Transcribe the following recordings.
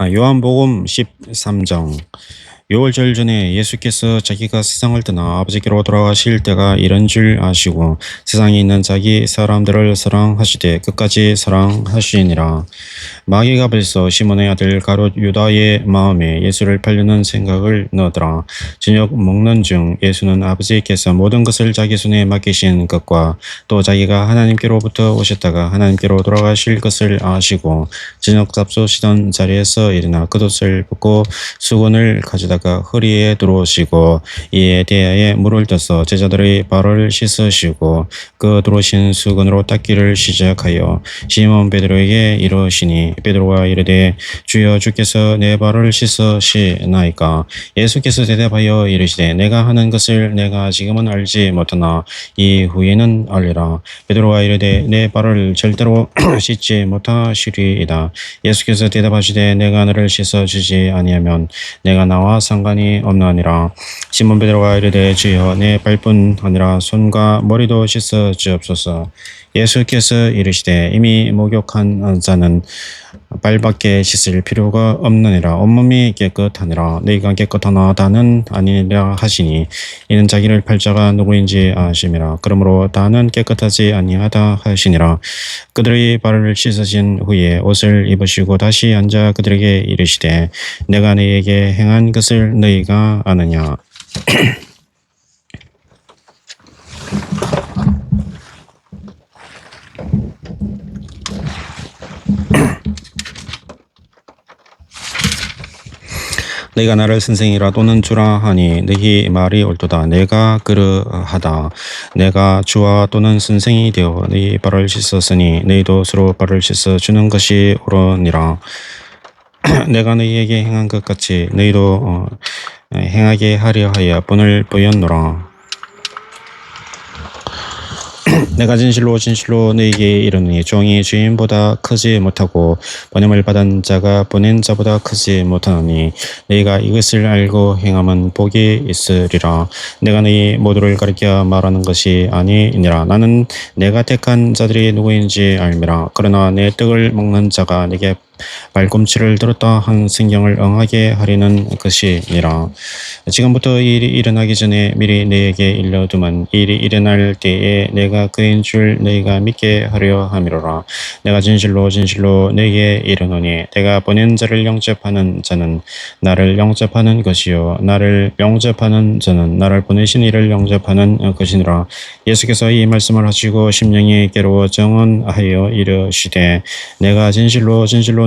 아, 요한복음 13장 6월절 전에 예수께서 자기가 세상을 떠나 아버지께로 돌아가실 때가 이런 줄 아시고 세상에 있는 자기 사람들을 사랑하시되 끝까지 사랑하시니라. 마귀가 벌써 시몬의 아들 가롯 유다의 마음에 예수를 팔려는 생각을 넣더라. 저녁 먹는 중 예수는 아버지께서 모든 것을 자기 손에 맡기신 것과 또 자기가 하나님께로부터 오셨다가 하나님께로 돌아가실 것을 아시고 저녁 잡수시던 자리에서 일어나 겉옷을 벗고 수건을 가져다가 허리에 들어오시고 이에 대하에 물을 떠서 제자들의 발을 씻으시고 그 들어오신 수건으로 닦기를 시작하여 시몬 베드로에게 이르시니 베드로가 이르되 주여 주께서 내 발을 씻으시나이까? 예수께서 대답하여 이르시되 내가 하는 것을 내가 지금은 알지 못하나 이후에는 알리라. 베드로가 이르되 내 발을 절대로 씻지 못하시리이다. 예수께서 대답하시되 내가 너를 씻어 주지 아니하면 내가 나와 상관이 없나니라 시몬 베드로가 이르되 주여 내 발뿐 아니라 손과 머리도 씻어 주옵소서. 예수께서 이르시되 이미 목욕한 자는 발밖에 씻을 필요가 없느니라. 온몸이 깨끗하니라. 너희가 깨끗하나 다는 아니라 하시니 이는 자기를 팔자가 누구인지 아심이라. 그러므로 다는 깨끗하지 아니하다 하시니라. 그들의 발을 씻으신 후에 옷을 입으시고 다시 앉아 그들에게 이르시되 내가 너희에게 행한 것을 너희가 아느냐 너희가 나를 선생이라 또는 주라 하니 너희 말이 옳도다. 내가 그러하다. 내가 주와 또는 선생이 되어 너희 발을 씻었으니 너희도 서로 발을 씻어 주는 것이 옳으니라. 내가 너희에게 행한 것 같이 너희도 어, 행하게 하려 하여 본을 보였노라 내가 진실로 진실로 너희에게 이르노니 종이 주인보다 크지 못하고 번임을 받은 자가 보낸 자보다 크지 못하노니 너희가 이것을 알고 행함은 복이 있으리라. 내가 너희 모두를 가리켜 말하는 것이 아니니라. 나는 내가 택한 자들이 누구인지 알미라. 그러나 내 떡을 먹는 자가 내게 발꿈치를 들었다 한 성경을 응하게 하리는 것이니라. 지금부터 이 일이 일어나기 전에 미리 너에게 일러두면 이 일이 일어날 때에 내가 그인 줄 너희가 믿게 하려 함이로라. 내가 진실로 진실로 너에게 이르노니 내가 보낸 자를 영접하는 자는 나를 영접하는 것이요 나를 영접하는 자는 나를 보내신 이를 영접하는 것이니라. 예수께서 이 말씀을 하시고 심령이 괴로워 정언하여 이르시되 내가 진실로 진실로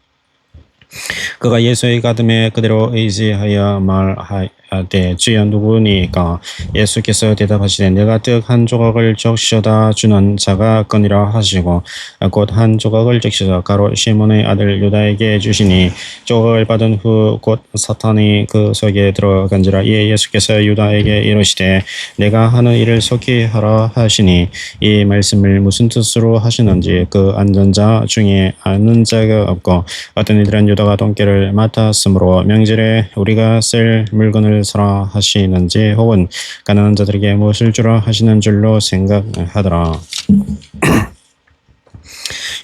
그가 예수의 가슴에 그대로 의지하여 말하되 주여 누구니까? 예수께서 대답하시되 내가 떡 한 조각을 적셔다 주는 자가 거니라 하시고 곧 한 조각을 적셔서 가로 시몬의 아들 유다에게 주시니 조각을 받은 후 곧 사탄이 그 속에 들어간지라. 이에 예수께서 유다에게 이르시되 내가 하는 일을 속히 하라 하시니 이 말씀을 무슨 뜻으로 하시는지 그 앉은 자 중에 아는 자가 없고 어떤 이들은 유다가 돈깨를 맡았으므로 명절에 우리가 쓸 물건을 사라 하시는지 혹은 가난한 자들에게 무엇을 주라 하시는 줄로 생각하더라.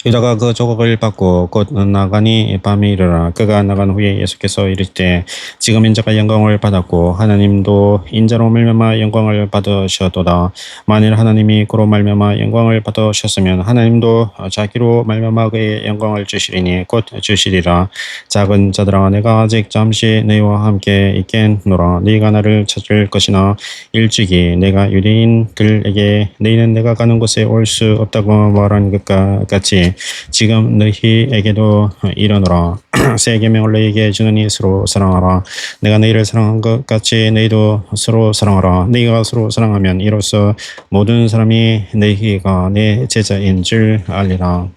유다가 그 조각을 받고 곧 나가니 밤이 이르라. 그가 나간 후에 예수께서 이르시되 지금 인자가 영광을 받았고 하나님도 인자로 말미암아 영광을 받으셨도다. 만일 하나님이 그로 말미암아 영광을 받으셨으면 하나님도 자기로 말미암아 그의 영광을 주시리니 곧 주시리라. 작은 자들아 내가 아직 잠시 너희와 함께 있겠노라. 너희가 나를 찾을 것이나 일찍이 내가 유대인들에게 너희는 내가 가는 곳에 올 수 없다고 말한 것과 같이 지금 너희에게도 이르노라. 새 계명을 너희에게 주느니 서로 사랑하라. 내가 너희를 사랑한 것 같이 너희도 서로 사랑하라. 너희가 서로 사랑하면 이로써 모든 사람이 너희가 내 제자인 줄 알리라.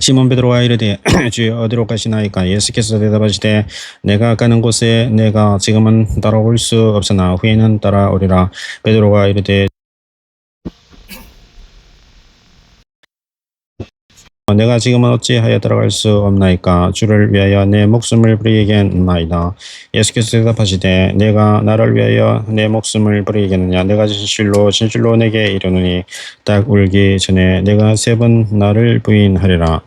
시몬 베드로가 이르되 주여 어디로 가시나이까? 예수께서 대답하시되 내가 가는 곳에 내가 지금은 따라올 수 없으나 후에는 따라오리라. 베드로가 이르되 내가 지금은 어찌하여 들어갈 수 없나이까? 주를 위하여 내 목숨을 부리겠나이다. 예수께서 대답하시되 내가 나를 위하여 내 목숨을 부리겠느냐? 내가 진실로 진실로 내게 이르노니 딱 울기 전에 내가 세 번 나를 부인하리라